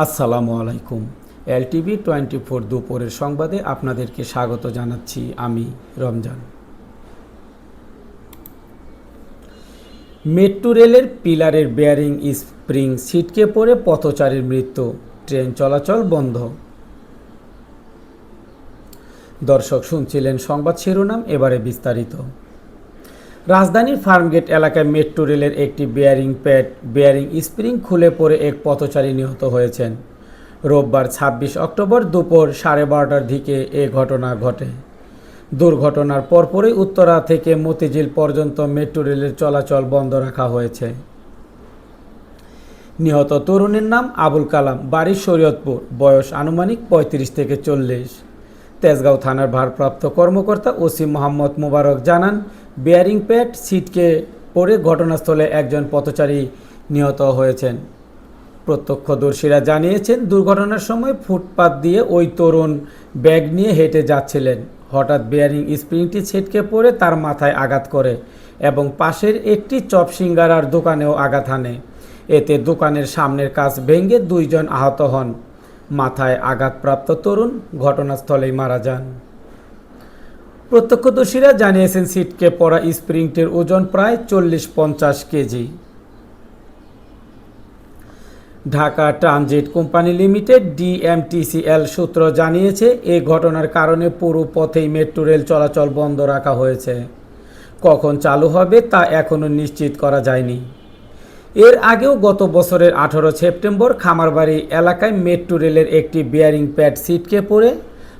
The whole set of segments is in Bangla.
আসসালামু আলাইকুম। এলটিভি টোয়েন্টি ফোর দুপুরের সংবাদে আপনাদেরকে স্বাগত জানাচ্ছি আমি রমজান। মেট্রো রেলের পিলারের বেয়ারিং স্প্রিং ছিটকে পড়ে পথচারীর মৃত্যু। ট্রেন চলাচল বন্ধ। দর্শক শুনছিলেন সংবাদ শিরোনাম, এবারে বিস্তারিত। রাজধানীর ফার্মগেট এলাকায় মেট্রো রেলের একটি বেয়ারিং প্যাড বেয়ারিং স্প্রিং খুলে পড়ে এক পথচারী নিহত হয়েছেন। রোববার ছাব্বিশ অক্টোবর দুপুর সাড়ে বারোটার দিকে এ ঘটনা ঘটে। দুর্ঘটনার পরপরই উত্তরা থেকে মতিঝিল পর্যন্ত মেট্রো রেলের চলাচল বন্ধ রাখা হয়েছে। নিহত তরুণীর নাম আবুল কালাম, বাড়ি শরীয়তপুর, বয়স আনুমানিক পঁয়ত্রিশ থেকে চল্লিশ। তেজগাঁও থানার ভারপ্রাপ্ত কর্মকর্তা ওসি মোহাম্মদ মুবারক জানান, বেয়ারিং প্যাড সিটকে পড়ে ঘটনাস্থলে একজন পথচারী নিহত হয়েছেন। প্রত্যক্ষদর্শীরা জানিয়েছেন, দুর্ঘটনার সময় ফুটপাত দিয়ে ওই তরুণ ব্যাগ নিয়ে হেঁটে যাচ্ছিলেন। হঠাৎ বেয়ারিং স্প্রিংটি ছিটকে পড়ে তার মাথায় আঘাত করে এবং পাশের একটি চপ সিঙ্গারার দোকানেও আঘাত হানে। এতে দোকানের সামনের কাজ ভেঙে দুইজন আহত হন। মাথায় আঘাতপ্রাপ্ত তরুণ ঘটনাস্থলেই মারা যান। প্রত্যক্ষদর্শীরা জানিয়েছেন, সিটকে পড়া স্প্রিংটির ওজন প্রায় চল্লিশ পঞ্চাশ K G. Dhaka transit company limited D M T C L সূত্র জানিয়েছে এই ঘটনার কারণে পুরো পথেই মেট্রো রেল চলাচল বন্ধ রাখা হয়েছে। কখন চালু হবে তা এখনও নিশ্চিত করা যায়নি। এর আগেও গত বছরের আঠারো সেপ্টেম্বর খামারবাড়ি এলাকায় মেট্রো রেলের একটি বিয়ারিং প্যাড সিটকে পড়ে।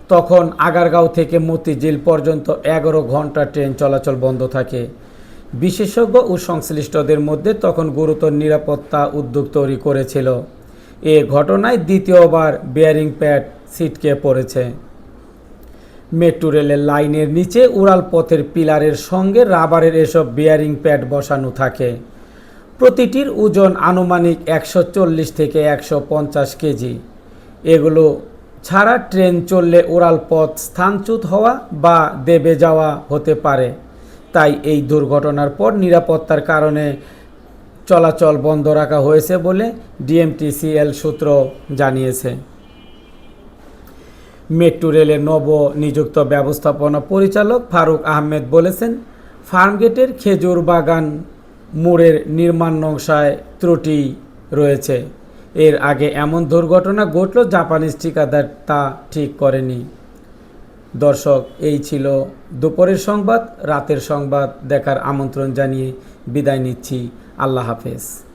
তখন আগারগাঁও থেকে মতিঝিল পর্যন্ত এগারো ঘণ্টা ট্রেন চলাচল বন্ধ থাকে। বিশেষজ্ঞ ও সংশ্লিষ্টদের মধ্যে তখন গুরুতর নিরাপত্তা উদ্যোগ তৈরি করেছিল। এ ঘটনায় দ্বিতীয়বার বেয়ারিং প্যাড সিটকে পড়েছে। মেট্রো রেলের লাইনের নিচে উড়াল পথের পিলারের সঙ্গে রাবারের এসব বেয়ারিং প্যাড বসানো থাকে। প্রতিটির ওজন আনুমানিক একশো চল্লিশ থেকে একশো পঞ্চাশ কেজি। এগুলো ছাড়া ট্রেন চললে উড়াল পথ স্থানচ্যুত হওয়া বা দেবে যাওয়া হতে পারে। তাই এই দুর্ঘটনার পর নিরাপত্তার কারণে চলাচল বন্ধ রাখা হয়েছে বলে ডিএমটিসিএল সূত্র জানিয়েছে। মেট্রো রেলের নব নিযুক্ত ব্যবস্থাপনা পরিচালক ফারুক আহমেদ বলেছেন, ফার্মগেটের খেজুর বাগান মোড়ের নির্মাণ নকশায় ত্রুটি রয়েছে। এর আগে এমন দুর্ঘটনা ঘটল, জাপানিজ ঠিকাদার তা ঠিক করেনি। দর্শক, এই ছিল দুপুরের সংবাদ। রাতের সংবাদ দেখার আমন্ত্রণ জানিয়ে বিদায় নিচ্ছি। আল্লাহ হাফেজ।